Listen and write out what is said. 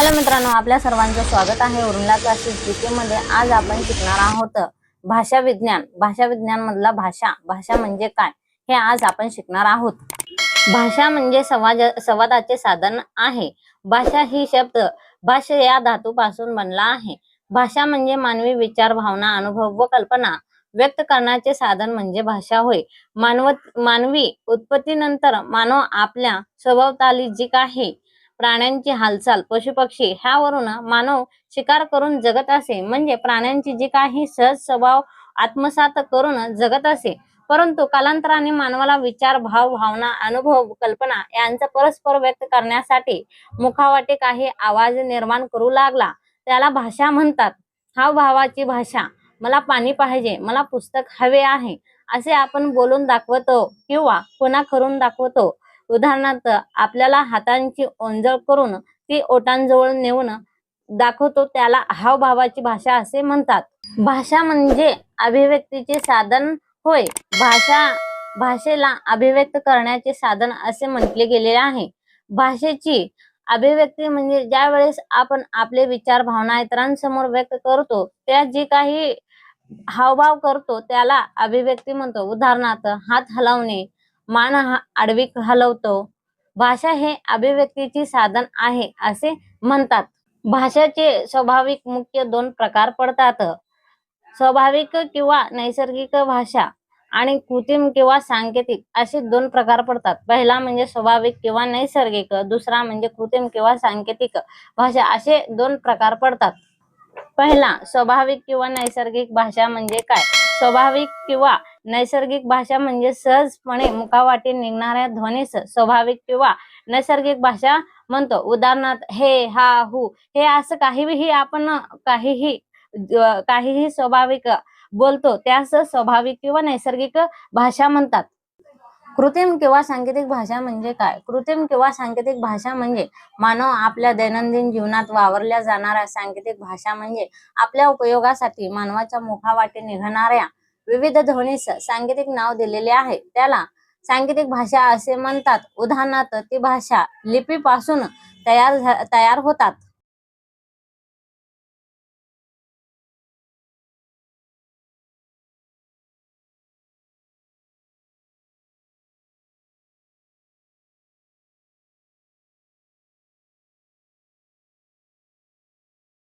Hello मित्रांनो आपल्या सर्वांचं स्वागत आहे उर्मिला क्लासेस जीकेमध्ये आज आपण शिकणार आहोत भाषा विज्ञान. भाषा विज्ञान मधला भाषा. भाषा म्हणजे काय? हे आज आपण शिकणार आहोत. भाषा म्हणजे संवाद संवादाचे साधन आहे. भाषा ही शब्द भाषा या धातूपासून बनला आहे. भाषा म्हणजे मानवी विचार भावना अनुभव व कल्पना. व्यक्त करण्याचे साधन म्हणजे भाषा होय. मानव मानवी उत्पत्तीनंतर मानव आपल्या स्वभावताली जी काही प्राण्यांची हालचाल पशुपक्षी ह्यावरून मानव शिकार करून जगत असे. म्हणजे प्राण्यांची जी काही सहज स्वभाव आत्मसात करून जगत असे. परंतु कालांतराने मानवाला विचार भाव भावना अनुभव कल्पना यांचा परस्पर व्यक्त करण्यासाठी मुखावाटे काही आवाज निर्माण करू लागला. त्याला भाषा म्हणतात. हावभावाची भाषा. मला पाणी पाहिजे. मला पुस्तक हवे आहे. असे आपण बोलून दाखवतो किंवा पुन्हा करून दाखवतो. उदाहरणार्थ आपल्याला हातांची ओंजळ करून ती ओटांजवळ नेऊन दाखवतो त्याला हावभावाची भाषा असे म्हणतात. भाषा म्हणजे अभिव्यक्तीचे साधन होय. भाषा भाषेला अभिव्यक्त करण्याचे साधन असे म्हटले गेलेले आहे. भाषेची अभिव्यक्ती म्हणजे ज्या वेळेस आपण आपले विचार भावना इतरांसमोर व्यक्त करतो त्या जी काही हावभाव करतो त्याला अभिव्यक्ती म्हणतो. उदाहरणार्थ हात हलवणे मान हा- आडवी हलवतो. भाषा हे अभिव्यक्तीचे साधन आहे असे म्हणतात. भाषेचे स्वाभाविक मुख्य दोन प्रकार पडतात. स्वाभाविक किंवा नैसर्गिक भाषा आणि कृत्रिम किंवा सांकेतिक असे दोन प्रकार पडतात. पहिला म्हणजे स्वाभाविक किंवा नैसर्गिक दुसरा म्हणजे कृत्रिम किंवा सांकेतिक भाषा असे दोन प्रकार पडतात. पहिला स्वाभाविक किंवा नैसर्गिक भाषा म्हणजे काय? स्वाभाविक किंवा नैसर्गिक भाषा म्हणजे सहजपणे मुखावाटी निघणाऱ्या ध्वनीस स्वाभाविक किंवा नैसर्गिक भाषा म्हणतो. उदाहरणार्थ हे हा हु हे असं काहीही आपण काहीही काहीही स्वाभाविक बोलतो त्यास स्वाभाविक किंवा नैसर्गिक भाषा म्हणतात. कृत्रिम किंवा सांकेतिक भाषा म्हणजे काय? कृत्रिम किंवा सांकेतिक भाषा म्हणजे मानव आपल्या दैनंदिन जीवनात वावरल्या जाणाऱ्या सांकेतिक भाषा म्हणजे आपल्या उपयोगासाठी मानवाच्या मुखावाटे निघणाऱ्या विविध ध्वनीस सांकेतिक नाव दिलेले आहे. त्याला सांकेतिक भाषा असे म्हणतात. उदाहरणार्थ ती भाषा लिपीपासून तयार झा- तयार होतात.